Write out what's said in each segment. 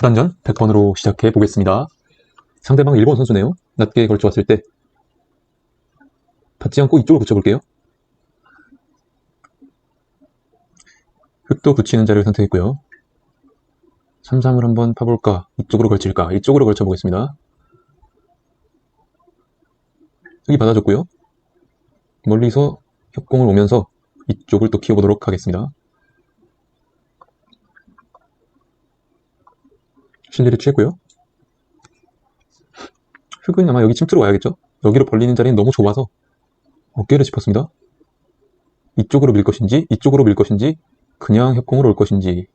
쿨한전 100번으로 시작해 보겠습니다. 상대방 일본 선수네요. 낮게 걸쳐 왔을 때 받지 않고 이쪽으로 붙여볼게요. 흙도 붙이는 자리를 선택했고요. 3-3을 한번 파볼까? 이쪽으로 걸칠까? 이쪽으로 걸쳐보겠습니다. 여기 받아줬고요. 멀리서 협공을 오면서 이쪽을 또 키워보도록 하겠습니다. 신들이 취했고요. 흙은 아마 여기 침투로 와야겠죠? 여기로 벌리는 자리는 너무 좁아서 어깨를 짚었습니다. 이쪽으로 밀 것인지, 이쪽으로 밀 것인지, 그냥 협공으로 올 것인지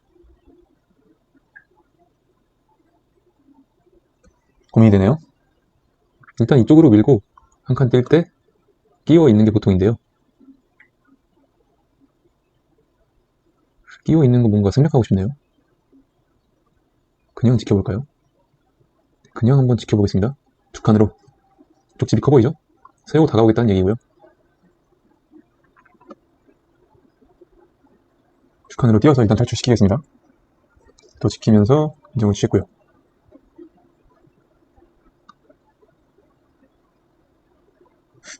고민이 되네요. 일단 이쪽으로 밀고 한칸뛸때 끼워 있는 게 보통인데요. 끼워 있는 거 뭔가 생략하고 싶네요. 그냥 지켜볼까요? 그냥 한번 지켜보겠습니다. 두 칸으로. 쪽 집이 커 보이죠? 세우고 다가오겠다는 얘기고요. 두 칸으로 뛰어서 일단 탈출시키겠습니다. 또 지키면서 인정을 취했고요.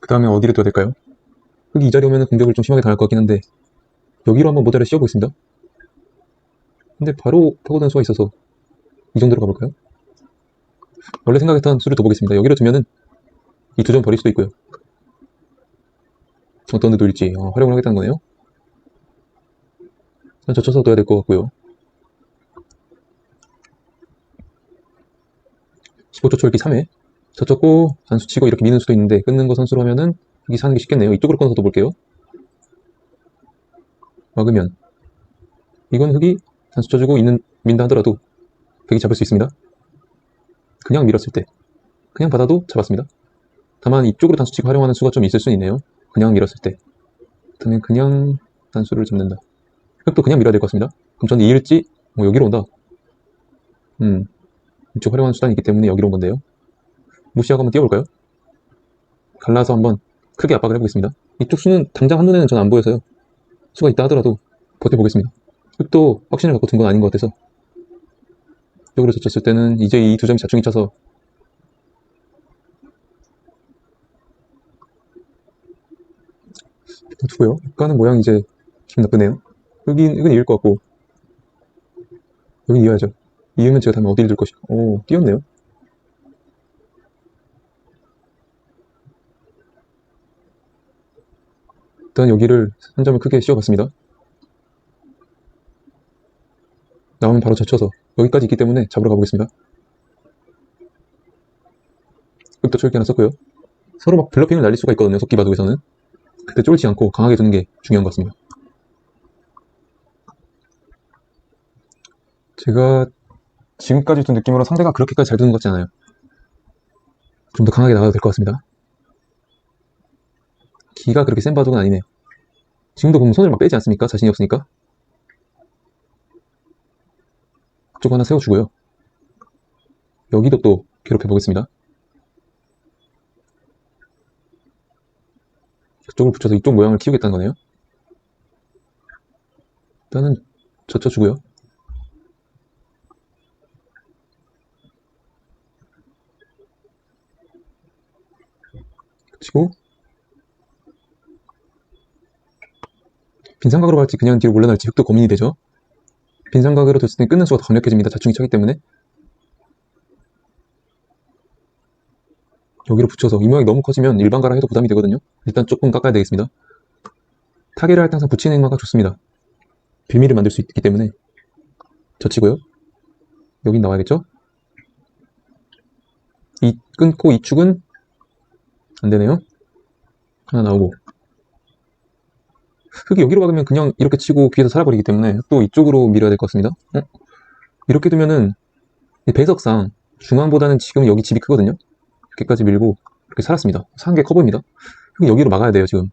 그 다음에 어디를 둬야 될까요? 여기 이 자리 오면 공격을 좀 심하게 당할 것 같긴 한데 여기로 한번 모델을 씌워보겠습니다. 근데 바로 파고드는 수가 있어서 이 정도로 가볼까요? 원래 생각했던 수를 둬보겠습니다. 여기로 두면은 이 두 점 버릴 수도 있고요. 어떤 데 놓을지 어, 활용을 하겠다는 거네요. 젖혀서 둬야 될 것 같고요. 15초 초읽기 3회 젖혔고 단수 치고 이렇게 미는 수도 있는데 끊는 거 선수로 하면은 여기 사는 게 쉽겠네요. 이쪽으로 끊어서 둬볼게요. 막으면 이건 흙이 단수 쳐주고 있는 민다 하더라도 벽이 잡을 수 있습니다. 그냥 밀었을 때 그냥 받아도 잡았습니다. 다만 이쪽으로 단수치고 활용하는 수가 좀 있을 수 있네요. 그냥 밀었을 때 저는 그냥 단수를 잡는다. 흙도 그냥 밀어야 될 것 같습니다. 그럼 저는 이을지 뭐 여기로 온다. 음 이쪽 활용하는 수단이 있기 때문에 여기로 온 건데요. 무시하고 한번 뛰어볼까요? 갈라서 한번 크게 압박을 해보겠습니다. 이쪽 수는 당장 한눈에는 전 안 보여서요. 수가 있다 하더라도 버텨보겠습니다. 흙도 확신을 갖고 둔건 아닌 것 같아서 쪽으로 젖혔을 때는 이제 이 두 점이 자충이 일단 두고요. 가는 모양 이제 기분 나쁘네요. 여긴, 이건 이을 것 같고 여긴 이어야죠. 이으면 제가 다음에 어디를 들 것이 오, 뛰었네요. 일단 여기를 한 점을 크게 씌워봤습니다. 나오면 바로 젖혀서 여기까지 있기 때문에 잡으러 가보겠습니다. 흑도 쫄기 하나 썼고요. 서로 막 블러핑을 날릴 수가 있거든요. 속기 바둑에서는. 그때 쫄지 않고 강하게 두는 게 중요한 것 같습니다. 제가 지금까지 둔 느낌으로 상대가 그렇게까지 잘 두는 것 같지 않아요. 좀 더 강하게 나가도 될 것 같습니다. 기가 그렇게 센 바둑은 아니네요. 지금도 보면 손을 막 빼지 않습니까? 자신이 없으니까. 쪽 하나 세워주고요. 여기도 또 괴롭혀 보겠습니다. 이쪽을 붙여서 이쪽 모양을 키우겠다는 거네요. 일단은 젖혀주고요. 치고 빈상각으로 갈지 그냥 뒤로 물러날지 흙도 고민이 되죠. 빈상각으로 됐을 때 끊는 수가 더 강력해집니다. 자충이 차기 때문에. 여기로 붙여서 이 모양이 너무 커지면 일반가랑 해도 부담이 되거든요. 일단 조금 깎아야 되겠습니다. 타겟을 할 때 항상 붙이는 행마가 좋습니다. 비밀을 만들 수 있기 때문에 젖히고요. 여긴 나와야겠죠? 이 끊고 이 축은 안 되네요. 하나 나오고 흙이 여기로 박으면 그냥 이렇게 치고 귀에서 살아버리기 때문에 또 이쪽으로 밀어야 될 것 같습니다. 어? 이렇게 두면은 이 배석상 중앙보다는 지금 여기 집이 크거든요. 이렇게까지 밀고 이렇게 살았습니다. 산게 커 보입니다. 흙이 여기로 막아야 돼요 지금.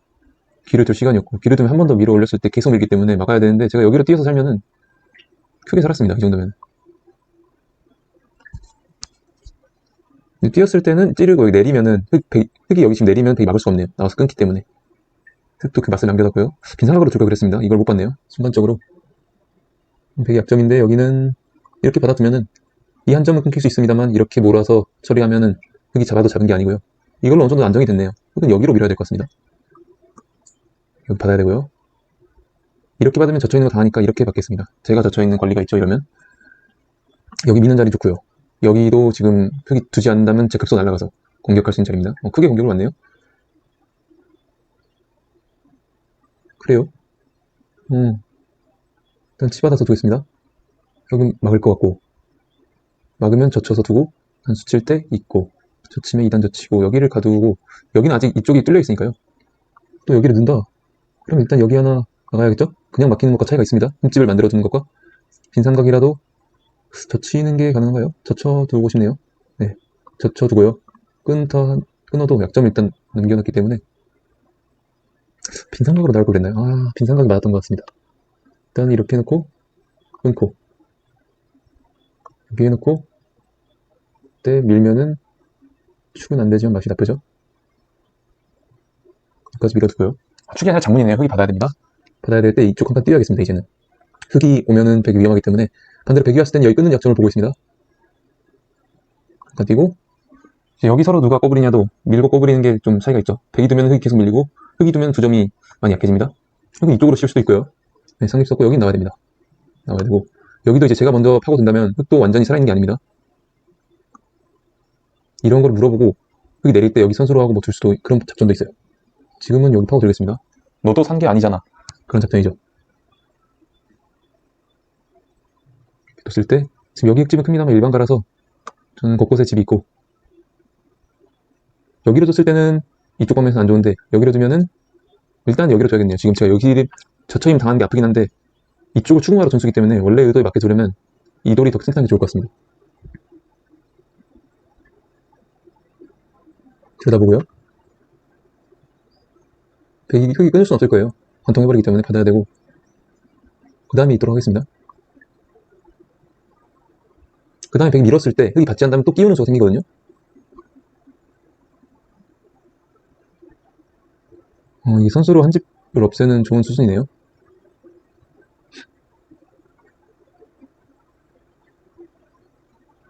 귀를 둘 시간이 없고 귀를 두면 한 번 더 밀어 올렸을 때 계속 밀기 때문에 막아야 되는데 제가 여기로 뛰어서 살면은 크게 살았습니다. 이 정도면. 뛰었을 때는 찌르고 내리면은 흙, 배- 흙이 여기 지금 내리면 되게 막을 수 없네요. 나와서 끊기 때문에. 흙도 그 맛을 남겨뒀고요. 빈사각으로 둘까 그랬습니다. 이걸 못 봤네요. 순간적으로. 되게 약점인데 여기는 이렇게 받아두면은 이 한 점은 끊길 수 있습니다만 이렇게 몰아서 처리하면은 흙이 잡아도 잡은 게 아니고요. 이걸로 어느 정도 안정이 됐네요. 흙은 여기로 밀어야 될 것 같습니다. 여기 받아야 되고요. 이렇게 받으면 젖혀있는 거 당하니까 이렇게 받겠습니다. 제가 젖혀있는 권리가 있죠, 이러면. 여기 미는 자리 좋고요. 여기도 지금 흙이 두지 않는다면 제 급소 날아가서 공격할 수 있는 자리입니다. 어, 크게 공격을 왔네요. 그래요. 음. 일단 치받아서 두겠습니다. 여기 막을 것 같고. 막으면 젖혀서 두고, 단수 칠 때 있고, 젖히면 2단 젖히고, 여기를 가두고, 여기는 아직 이쪽이 뚫려 있으니까요. 또 여기를 넣는다. 그럼 일단 여기 하나 나가야겠죠? 그냥 막히는 것과 차이가 있습니다. 흠집을 만들어주는 것과 빈 삼각이라도 젖히는 게 가능한가요? 젖혀두고 싶네요. 네, 젖혀두고요. 끊다, 끊어도 약점 일단 남겨놨기 때문에 빈 삼각으로 나올 걸 그랬나요? 아, 빈 삼각이 맞았던 것 같습니다. 일단 이렇게 해놓고 끊고 여기 해놓고 때 밀면은 축은 안 되지만 맛이 나쁘죠? 여기까지 밀어두고요. 아, 축이 아니라 장문이네요. 흙이 받아야 됩니다. 받아야 될 때 이쪽 한칸 띄워야겠습니다. 이제는 흙이 오면은 백이 위험하기 때문에 반대로 백이 왔을 때는 여기 끊는 약점을 보고 있습니다. 한칸 이제 여기 서로 누가 꼬부리냐도 밀고 꼬부리는 게 좀 차이가 있죠. 백이 두면 흙이 계속 밀리고 흙이 두면 두 점이 많이 약해집니다. 흙은 이쪽으로 씌울 수도 있고요. 네, 상립 썼고 여긴 나와야 됩니다. 나와야 되고 여기도 이제 제가 먼저 파고든다면 흙도 완전히 살아있는 게 아닙니다. 이런 걸 물어보고 흙이 내릴 때 여기 선수로 하고 뭐둘 수도 그런 작전도 있어요. 지금은 여기 파고들겠습니다. 너도 산 게 아니잖아. 그런 작전이죠. 뒀을 때 지금 여기 집은 큽니다만 일반 가라서 저는 곳곳에 집이 있고 여기로 뒀을 때는 이쪽 방면에서 안 좋은데 여기로 두면은 일단 여기로 둬야겠네요. 지금 제가 여기를 저처임 당하는 게 아프긴 한데 이쪽을 추궁하러 전수기 때문에 원래 의도에 맞게 두려면 이 돌이 더 생산이 좋을 것 같습니다. 들여다보고요. 백이 흙이 끊을 수는 없을 거예요. 관통해버리기 때문에 받아야 되고 그 다음에 있도록 하겠습니다. 그 다음에 백이 밀었을 때 흙이 받지 않다면 또 끼우는 수가 생기거든요. 어, 이 선수로 한 집을 없애는 좋은 수순이네요.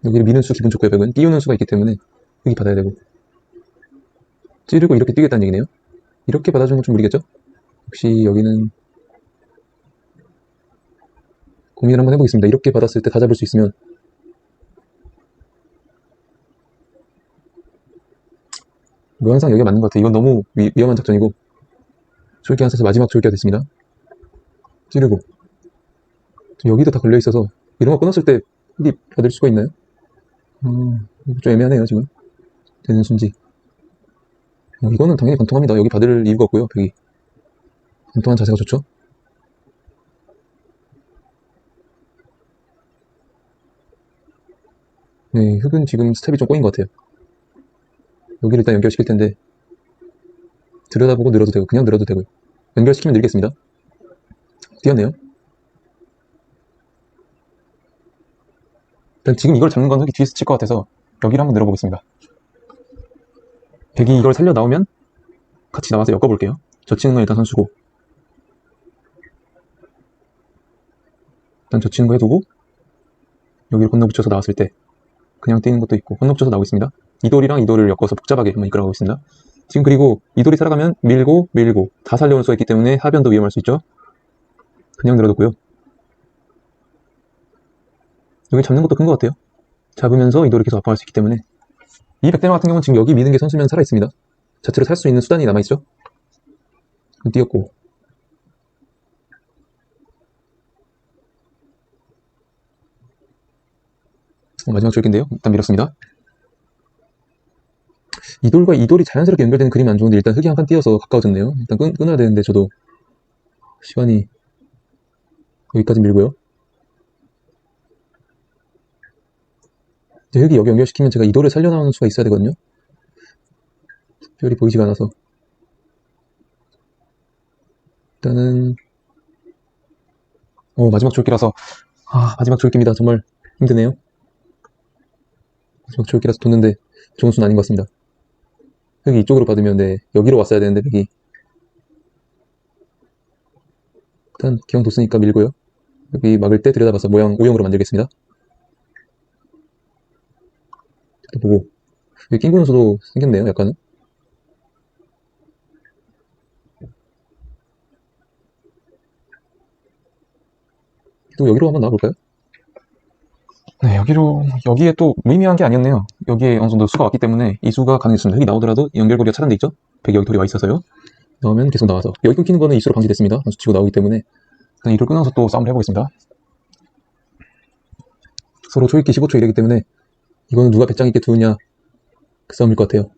여기를 미는 수 기분 좋고요, 백은. 끼우는 수가 있기 때문에 흙이 받아야 되고. 찌르고 이렇게 뛰겠다는 얘기네요. 이렇게 받아주는 건 좀 무리겠죠? 혹시 여기는 고민을 한번 해보겠습니다. 이렇게 받았을 때 다 잡을 수 있으면 모양상 여기가 맞는 것 같아요. 이건 너무 위, 위험한 작전이고 한 사서 마지막 졸기가 됐습니다. 찌르고 여기도 다 걸려있어서 이런 거 끊었을 때 흙이 받을 수가 있나요? 음, 좀 애매하네요 지금 되는 순지 어, 이거는 당연히 관통합니다. 여기 받을 이유가 없고요. 벽이 관통한 자세가 좋죠. 네, 흙은 지금 스텝이 좀 꼬인 것 같아요. 여기를 일단 연결시킬 텐데 들여다보고 늘어도 되고 그냥 늘어도 되고요. 연결시키면 늘겠습니다. 뛰었네요. 일단 지금 이걸 잡는 건 흙이 뒤에서 칠 것 같아서 여기를 한번 늘어보겠습니다. 백이 이걸 살려 나오면 같이 나와서 엮어볼게요. 젖히는 건 일단 선수고 일단 젖히는 거 해두고 여기를 건너붙여서 나왔을 때 그냥 뛰는 것도 있고 건너붙여서 나오겠습니다. 이 돌이랑 이 돌을 엮어서 복잡하게 한번 이끌어가고 있습니다. 지금 그리고 이 돌이 살아가면 밀고 밀고 다 살려올 수가 있기 때문에 하변도 위험할 수 있죠. 그냥 늘어뒀고요. 여기 잡는 것도 큰 것 같아요. 잡으면서 이 돌이 계속 아파할 수 있기 때문에 이 백대마 같은 경우는 지금 여기 미는 게 선수면 살아있습니다. 자체로 살 수 있는 수단이 남아있죠. 뛰었고 어, 마지막 줄기인데요. 일단 밀었습니다. 이 돌과 이 돌이 자연스럽게 연결되는 그림이 안 좋은데 일단 흙이 한 칸 띄어서 가까워졌네요. 일단 끊, 끊어야 되는데 저도 시간이 여기까지 밀고요. 이제 흙이 여기 연결시키면 제가 이 돌을 살려나오는 수가 있어야 되거든요. 특별히 보이지가 않아서 일단은 어 마지막 줄기라서 아 마지막 줄기입니다. 정말 힘드네요. 마지막 줄기라서 뒀는데 좋은 수는 아닌 것 같습니다. 흙이 이쪽으로 받으면 네 여기로 왔어야 되는데 흙이 일단 기왕 뒀으니까 밀고요. 여기 막을 때 들여다봐서 모양 O형으로 만들겠습니다. 또 보고 여기 낑구 선수도 생겼네요 약간은 또 여기로 한번 나와볼까요? 네, 여기로, 여기에 또 무의미한 게 아니었네요. 여기에 어느 정도 수가 왔기 때문에 이 수가 가능했습니다. 흙이 나오더라도 연결고리가 차단돼 있죠? 백 여기 돌이 와 있어서요 나오면 계속 나와서 여기 끊기는 거는 이 수로 방지됐습니다 선수 치고 나오기 때문에 일단 이를 끊어서 또 싸움을 해보겠습니다. 서로 초읽기 15초 이래기 때문에 이거는 누가 배짱 있게 두느냐 그 싸움일 것 같아요.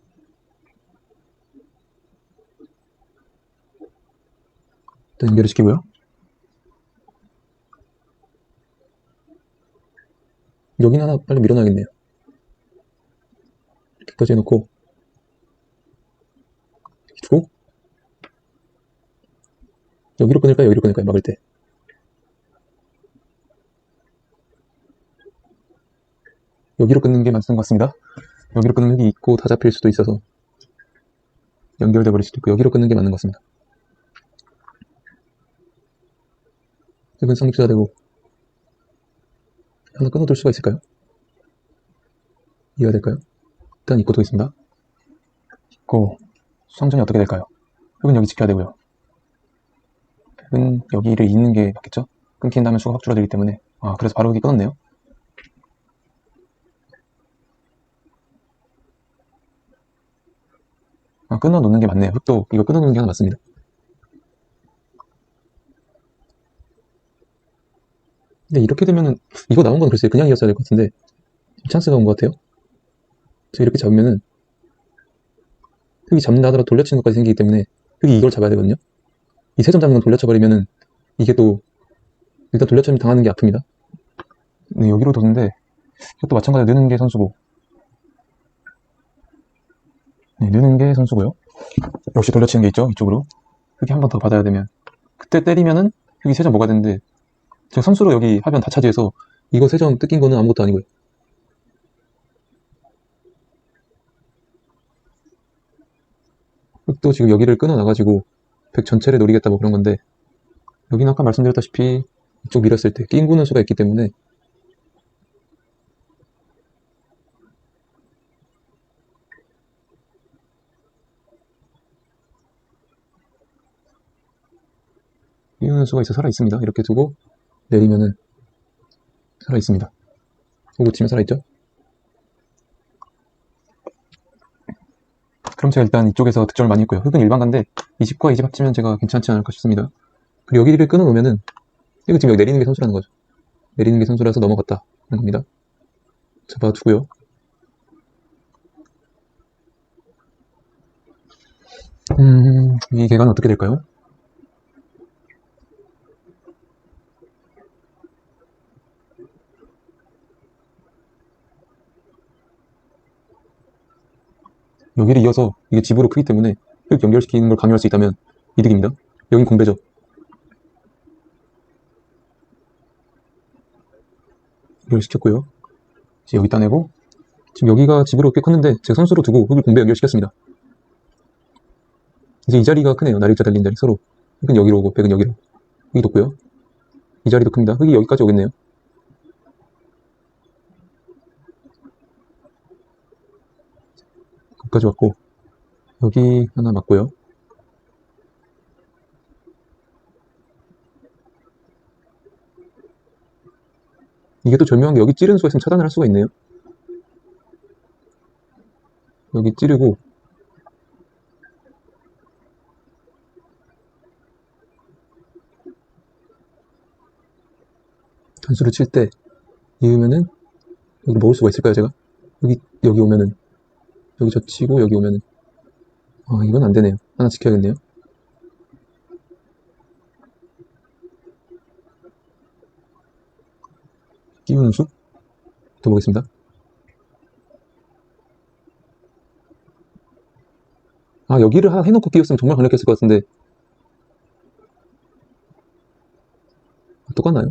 일단 연결을 시키고요. 여긴 하나 빨리 밀어놔야겠네요. 이렇게까지 해놓고 이렇게 두고 여기로 끊을까요? 여기로 끊을까요? 막을 때 여기로 끊는 게 맞는 것 같습니다. 여기로 끊으면 흙이 있고 다 잡힐 수도 있어서 연결돼 버릴 수도 있고 여기로 끊는 게 맞는 것 같습니다. 흙은 쌍립수가 되고 하나 끊어둘 수가 있을까요? 이해가 될까요? 일단 입고 두겠습니다. 고, 수상전이 어떻게 될까요? 흙은 여기 지켜야 되고요. 흙은 여기를 잇는 게 맞겠죠? 끊긴 다음에 수가 확 줄어들기 때문에. 아, 그래서 바로 흙이 끊었네요. 아, 끊어 놓는 게 맞네요. 흙도 이거 끊어놓는 게 하나 맞습니다. 근데 이렇게 되면은 이거 나온 건 글쎄요 그냥 이었어야 될 것 같은데 찬스가 온 것 같아요. 저 이렇게 잡으면은 흙이 잡는다 하더라도 돌려치는 것까지 생기기 때문에 흙이 이걸 잡아야 되거든요. 이 세 점 잡는 건 돌려쳐버리면은 이게 또 일단 돌려치면 당하는 게 아픕니다. 네, 여기로 뒀는데 이것도 마찬가지로 느는 게 선수고 네, 느는 게 선수고요. 역시 돌려치는 게 있죠, 이쪽으로. 흙이 한 번 더 받아야 되면 그때 때리면은 흙이 세 점 뭐가 되는데 제가 선수로 여기 하변 다 차지해서 이거 세 점 뜯긴 거는 아무것도 아니고요. 흙도 지금 여기를 끊어 나가지고 백 전체를 노리겠다 뭐 그런 건데 여기는 아까 말씀드렸다시피 이쪽 밀었을 때 낑구는 수가 있기 때문에 낑구는 수가 있어 살아 있습니다. 이렇게 두고 내리면은 살아 있습니다. 오고 치면 살아 있죠? 그럼 제가 일단 이쪽에서 득점을 많이 했고요. 흙은 일반가인데 이 집과 이 집 합치면 제가 괜찮지 않을까 싶습니다. 그리고 여기를 끊어 놓으면은 이거 지금 여기 내리는 게 선수라는 거죠. 내리는 게 선수라서 넘어갔다 하는 겁니다. 잡아두고요. 음, 이 개간 어떻게 될까요? 여기를 이어서 이게 집으로 크기 때문에 흙 연결시키는 걸 강요할 수 있다면 이득입니다. 여긴 공배죠. 연결시켰고요. 이제 여기 따내고 지금 여기가 집으로 꽤 컸는데 제가 선수로 두고 흙을 공배 연결시켰습니다. 이제 이 자리가 크네요. 날일자 달린 자리 서로. 흙은 여기로 오고 백은 여기로. 흙이 돋고요. 이 자리도 큽니다. 흙이 여기까지 오겠네요. 여기까지 왔고 여기 하나 맞고요. 이게 또 절묘한 게 여기 찌르는 수가 있으면 차단을 할 수가 있네요. 여기 찌르고 단수를 칠 때 이으면은 여기 먹을 수가 있을까요 제가? 여기 여기 오면은 여기 젖히고 여기 오면은 아 이건 안 되네요. 하나 지켜야겠네요. 끼우는 수? 더 보겠습니다. 아 여기를 하나 해놓고 끼웠으면 정말 강력했을 것 같은데 똑같나요?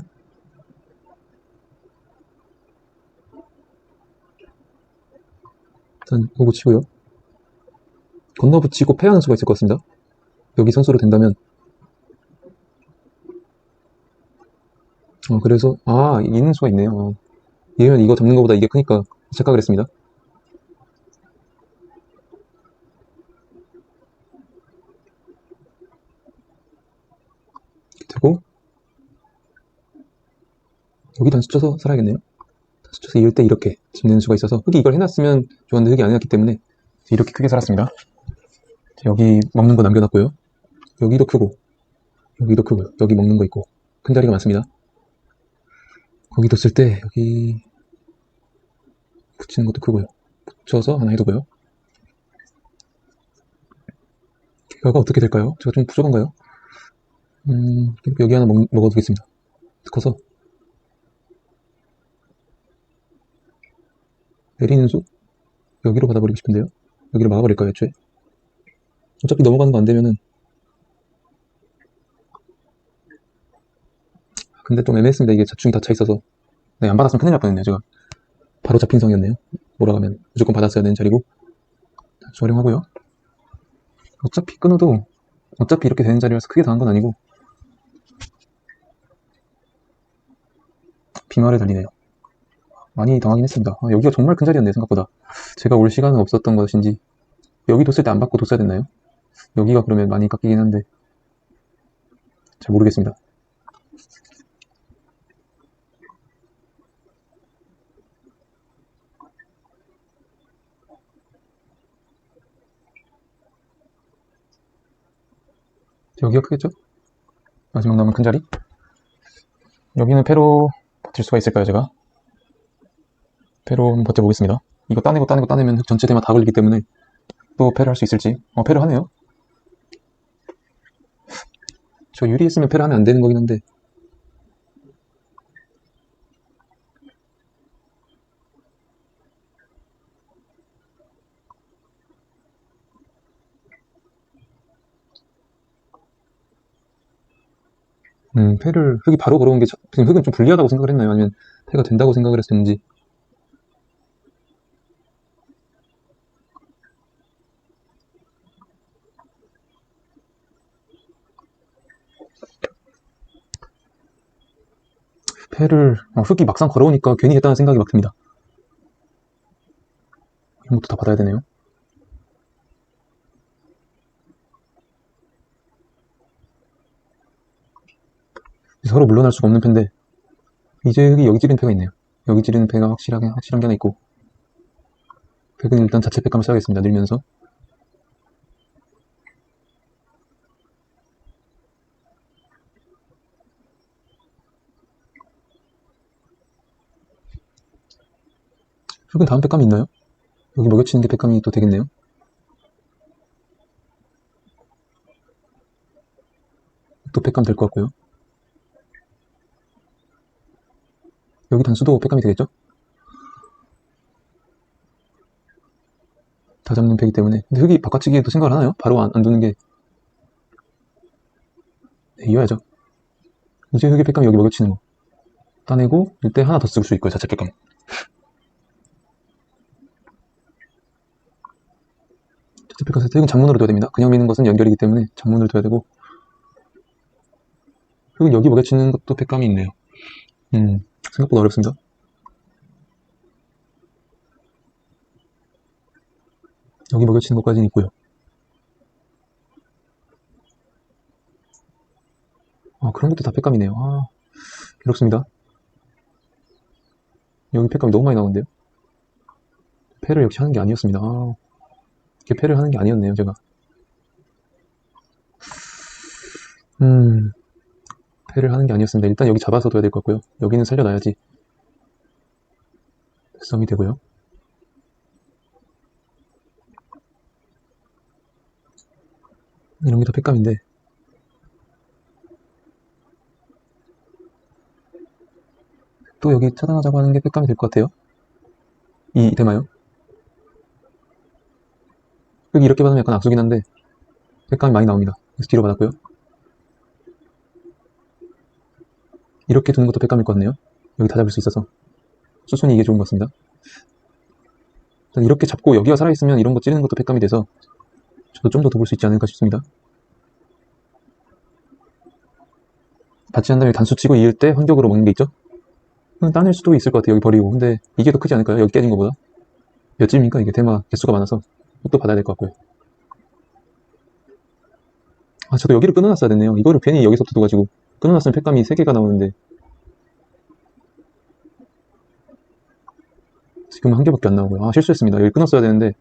일단 오고 치고요. 건너 붙이고 패하는 수가 있을 것 같습니다. 여기 선수로 된다면 어, 그래서 아 있는 수가 있네요. 어. 얘면 이거 잡는 것보다 이게 크니까 착각을 했습니다. 되고 여기 단수 쳐서 살아야겠네요. 쳐서 이을 때 이렇게 집는 수가 있어서 흙이 이걸 해놨으면 좋았는데 흙이 안 해놨기 때문에 이렇게 크게 살았습니다. 자, 여기 먹는 거 남겨놨고요. 여기도 크고 여기도 크고요. 여기 먹는 거 있고 큰 자리가 많습니다. 거기 뒀을 때 여기 붙이는 것도 크고요. 붙여서 하나 해두고요. 결과가 어떻게 될까요? 제가 좀 부족한가요? 음, 여기 하나 먹, 먹어두겠습니다. 커서 내리는 수? 여기로 받아버리고 싶은데요? 여기를 막아버릴까요, 애초에? 어차피 넘어가는 거 안 되면은 근데 좀 애매했습니다. 이게 자충이 다차 있어서 네, 안 받았으면 큰일 날 뻔했네요. 제가 바로 잡힌 성이었네요. 몰아가면 무조건 받았어야 되는 자리고 자, 활용하고요. 어차피 끊어도 어차피 이렇게 되는 자리라서 크게 당한 건 아니고 빈말에 달리네요. 많이 당하긴 했습니다. 아, 여기가 정말 큰 자리였네요. 생각보다 제가 올 시간은 없었던 것인지 여기 뒀을 때 안 받고 뒀어야 됐나요? 여기가 그러면 많이 깎이긴 한데 잘 모르겠습니다. 여기가 크겠죠? 마지막 남은 큰 자리? 여기는 패로 버틸 수가 있을까요, 제가? 패로 한번 버텨보겠습니다. 이거 따내고 따내고 따내면 흙 전체 대만 다 걸리기 때문에 또 패를 할 수 있을지. 어, 패를 하네요. 저 유리했으면 패를 하면 안 되는 거긴 한데 음, 패를 흙이 바로 걸어온 게 흙은 좀 불리하다고 생각을 했나요? 아니면 패가 된다고 생각을 했었는지 패를 어, 흙이 막상 걸어오니까 괜히 했다는 생각이 막 듭니다. 이런 것도 다 받아야 되네요. 서로 물러날 수가 없는 패인데 이제 흙이 여기 찌른 패가 있네요. 여기 찌르는 패가 확실하게 확실한 게 하나 있고 팩은 일단 자체 팩감을 써야겠습니다. 늘면서 흙은 다음 팩감이 있나요? 여기 먹여치는 게 팩감이 또 되겠네요. 또 팩감 될 것 같고요. 여기 단수도 팩감이 되겠죠? 다 잡는 팩이기 때문에 근데 흙이 바깥치기에도 생각을 하나요? 바로 안, 안 두는 게 네, 이어야죠 이제 흙의 팩감 여기 먹여치는 거 따내고 이때 하나 더쓸수 있고요 자체 팩감 팩감 세트 흙은 장문으로 둬야 됩니다 그냥 미는 것은 연결이기 때문에 장문으로 둬야 되고 흙은 여기 먹여치는 것도 팩감이 있네요 음 생각보다 어렵습니다 여기 먹여치는 것까지는 있고요. 아, 그런 것도 다 팩감이네요. 아, 괴롭습니다. 여기 팩감이 너무 많이 나오는데요. 패를 역시 하는 게 아니었습니다. 아, 이렇게 패를 하는 게 아니었네요, 제가. 음, 패를 하는 게 아니었습니다. 일단 여기 잡아서 둬야 될 것 같고요. 여기는 살려놔야지. 썸이 되고요. 이런 게 다 팩감인데 또 여기 차단하자고 하는 게 팩감이 될 것 같아요 이 대마요 여기 이렇게 받으면 약간 악수긴 한데 팩감이 많이 나옵니다 그래서 뒤로 받았고요 이렇게 두는 것도 팩감일 것 같네요 여기 다 잡을 수 있어서 수순이 이게 좋은 것 같습니다 일단 이렇게 잡고 여기가 살아있으면 이런 거 찌르는 것도 팩감이 돼서 저도 좀 더 더 볼 수 있지 않을까 싶습니다 받지 않는 다음에 단수 치고 이을 때 환격으로 먹는 게 있죠? 따낼 수도 있을 것 같아요. 여기 버리고. 근데 이게 더 크지 않을까요? 여기 깨진 것보다. 몇 집입니까? 이게 대마 개수가 많아서 또 받아야 될 것 같고요. 아, 저도 여기를 끊어놨어야 됐네요. 이거를 괜히 여기서부터 둬가지고 끊어놨으면 팩감이 3개가 나오는데 지금 한 개밖에 안 나오고요. 아 실수했습니다. 여기 끊었어야 되는데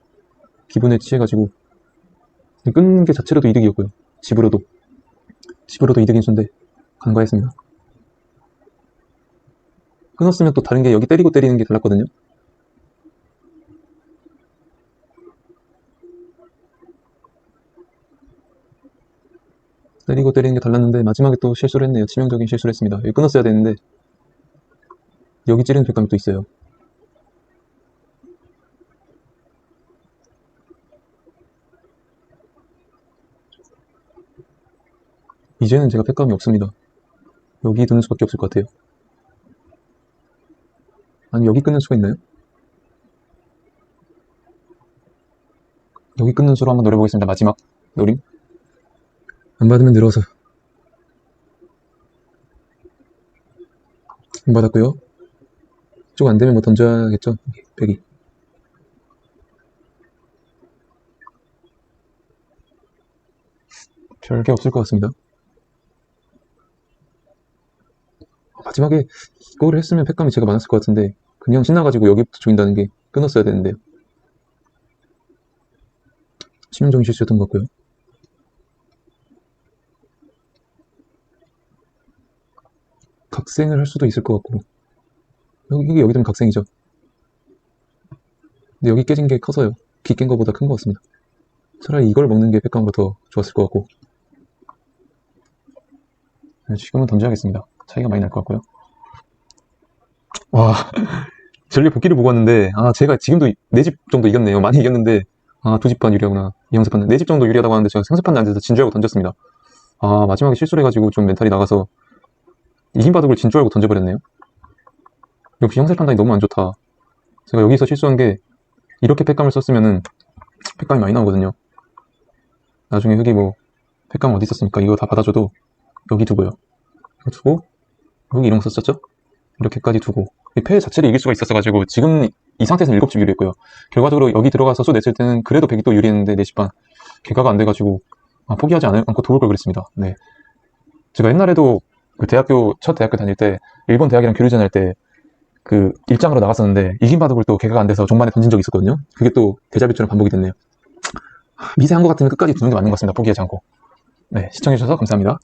기분에 취해가지고 끊는 게 자체로도 이득이었고요. 집으로도 집으로도 이득인 수인데 간과했습니다. 끊었으면 또 다른 게 여기 때리고 때리는 게 달랐거든요. 때리고 때리는 게 달랐는데 마지막에 또 실수를 했네요. 치명적인 실수를 했습니다. 여기 끊었어야 되는데 여기 찌르는 뒷감이 또 있어요. 이제는 제가 팩감이 없습니다. 여기 두는 수밖에 없을 것 같아요. 아니 여기 끊는 수가 있나요? 여기 끊는 수로 한번 노려보겠습니다. 마지막 노림. 안 받으면 늘어서. 안 받았고요. 쪽 안 되면 뭐 던져야겠죠. 백이. 별게 없을 것 같습니다. 마지막에 이거를 했으면 팩감이 제가 많았을 것 같은데 그냥 신나가지고 여기부터 조인다는 게 끊었어야 되는데요. 치명적인 실수였던 것 같고요. 각생을 할 수도 있을 것 같고 여기, 여기 되면 각생이죠. 근데 여기 깨진 게 커서요. 귀 깬 거보다 큰 것 같습니다. 차라리 이걸 먹는 게 팩감으로 더 좋았을 것 같고 네, 지금은 던져야겠습니다. 차이가 많이 날 것 같고요. 와, 전력 복귀를 보고 왔는데, 아, 제가 지금도 4집 정도 이겼네요. 많이 이겼는데, 아, 두 집 반 유리하구나. 이 연습하는 4집 정도 유리하다고 하는데, 제가 상습판도 안 돼서 진주하고 던졌습니다. 아, 마지막에 실수를 해가지고 좀 멘탈이 나가서, 이긴 바둑을 진주하고 던져버렸네요. 역시 형세 판단이 너무 안 좋다. 제가 여기서 실수한 게, 이렇게 팩감을 썼으면은, 팩감이 많이 나오거든요. 나중에 흙이 뭐, 팩감 어디 있었으니까 이거 다 받아줘도, 여기 두고요. 두고, 여기 이런 거 썼었죠? 이렇게까지 두고 이패 자체를 이길 수가 있었어가지고 지금 이 상태에서는 7집 유리했고요. 결과적으로 여기 들어가서 수 냈을 때는 그래도 100이 또 유리했는데 4집 반 개가가 안 돼가지고 아, 포기하지 않, 않고 도울 걸 그랬습니다. 네. 제가 옛날에도 그 대학교 첫 대학교 다닐 때 일본 대학이랑 교류전 할 때 그 일장으로 나갔었는데 이긴 바둑을 또 개가가 안 돼서 종반에 던진 적이 있었거든요. 그게 또 대자뷰처럼 반복이 됐네요. 미세한 것 같으면 끝까지 두는 게 맞는 것 같습니다. 포기하지 않고. 네, 시청해주셔서 감사합니다.